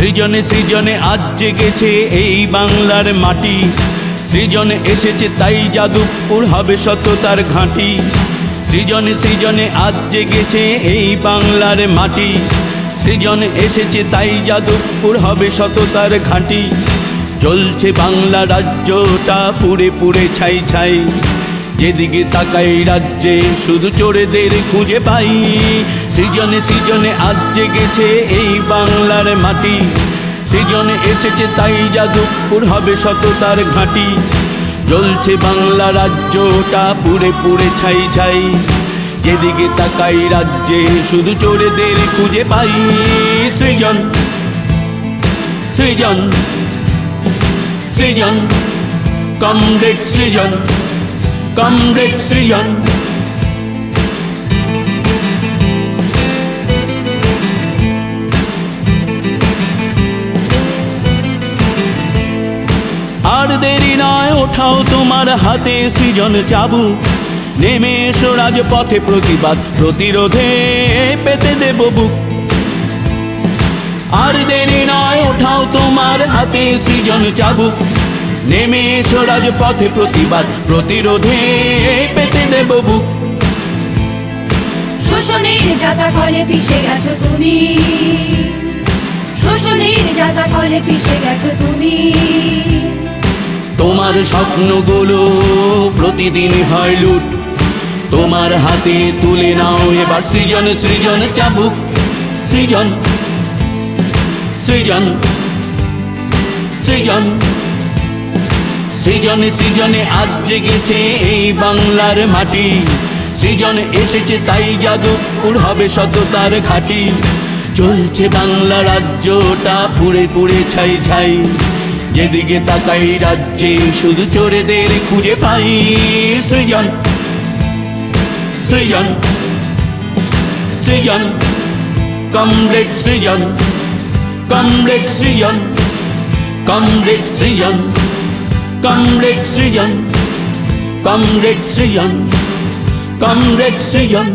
সৃজনে সৃজনে আজ জেগেছে এই বাংলার মাটি। সৃজনে এসেছে তাই যাদবপুর হবে সততার ঘাঁটি। সৃজনে সৃজনে আজ জেগেছে এই বাংলার মাটি। সৃজনে এসেছে তাই যাদবপুর হবে সততার ঘাঁটি। চলছে বাংলা রাজ্যটা পুড়ে পুড়ে ছাই ছাই। যেদিকে তাকাই রাজ্যে শুধু চোরেদের খুঁজে পাই। সৃজনে সৃজনে আজ জেগেছে এই বাংলার মাটি। সৃজনে এসেছে তাই যাদবপুর হবে সততার ঘাঁটি। জ্বলছে বাংলা রাজ্যটা পুড়ে পুড়ে ছাই ছাই। যেদিকে তাকাই রাজ্যে শুধু চোরেদের খুঁজে পাই। সৃজন সৃজন সৃজন, কমরেড সৃজন কমরেড সৃজন। ওঠাও তোমার হাতে সৃজন চাবু। নেমে এসো রাজপথে প্রতিবাদ, প্রতিরোধে পেতে দেব বুক। আর দেরি নয়, ওঠাও তোমার হাতে সৃজন চাবুক নেমে এসো রাজপথে প্রতিবাদ, প্রতিরোধে পেতে দেব বুক। শোষণের যাতা কলে পিষে গেছো তুমি। শোষণের যাতা কলে পিষে গেছো তুমি। তোমার স্বপ্নগুলো প্রতিদিন হয় লুট। তোমার হাতে তুলে নাও এবার সৃজন সৃজন চাবুক। সৃজন সৃজন সৃজন, সৃজনে সৃজনে আজ জেগেছে এই বাংলার মাটি। সৃজন এসেছে তাই যাদবপুর হবে সততার ঘাটি। চলছে বাংলা রাজ্যটা পুড়ে পুড়ে ছাই ছাই। যেদিকে তাকাই রাজ্যে শুধু চোরেদের খুঁজে পাই Srijan Srijan Srijan, comrade Srijan comrade Srijan comrade Srijan comrade Srijan comrade Srijan comrade Srijan.